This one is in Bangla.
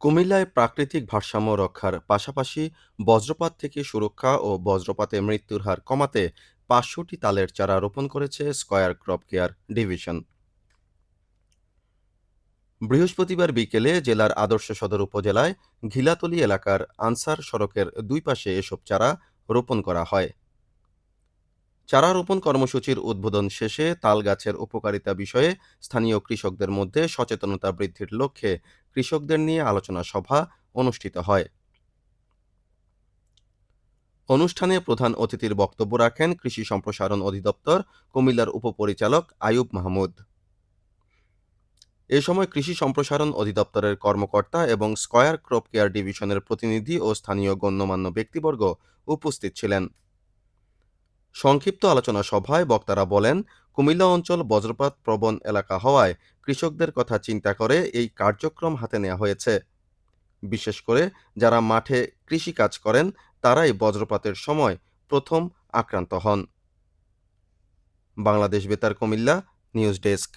কুমিল্লায় প্রাকৃতিক ভারসাম্য রক্ষার পাশাপাশি বজ্রপাত থেকে সুরক্ষা ও বজ্রপাতে মৃত্যুর হার কমাতে পাঁচশোটি তালের চারা রোপণ করেছে স্কয়ার ক্রপ কেয়ার ডিভিশন। বৃহস্পতিবার বিকেলে জেলার আদর্শ সদর উপজেলায় ঘিলাতলি এলাকার আনসার সড়কের দুই পাশে এসব চারা রোপণ করা হয়। চারা রোপণ কর্মসূচির উদ্বোধন শেষে তাল গাছের উপকারিতা বিষয়ে স্থানীয় কৃষকদের মধ্যে সচেতনতা বৃদ্ধির লক্ষ্যে কৃষকদের নিয়ে আলোচনা সভা অনুষ্ঠিত হয়। অনুষ্ঠানে প্রধান অতিথির বক্তব্য রাখেন কৃষি সম্প্রসারণ অধিদপ্তর, কুমিল্লার উপপরিচালক আয়ুব মাহমুদ। এ সময় কৃষি সম্প্রসারণ অধিদপ্তরের কর্মকর্তা এবং স্কয়ার ক্রপ কেয়ার ডিভিশনের প্রতিনিধি ও স্থানীয় গণ্যমান্য ব্যক্তিবর্গ উপস্থিত ছিলেন। সংক্ষিপ্ত আলোচনা সভায় বক্তারা বলেন, কুমিল্লা অঞ্চল বজ্রপাত প্রবণ এলাকা হওয়ায় কৃষকদের কথা চিন্তা করে এই কার্যক্রম হাতে নেওয়া হয়েছে। বিশেষ করে যারা মাঠে কৃষি কাজ করেন, তারাই বজ্রপাতের সময় প্রথম আক্রান্ত হন। বাংলাদেশ বেতার কুমিল্লা, নিউজ ডেস্ক।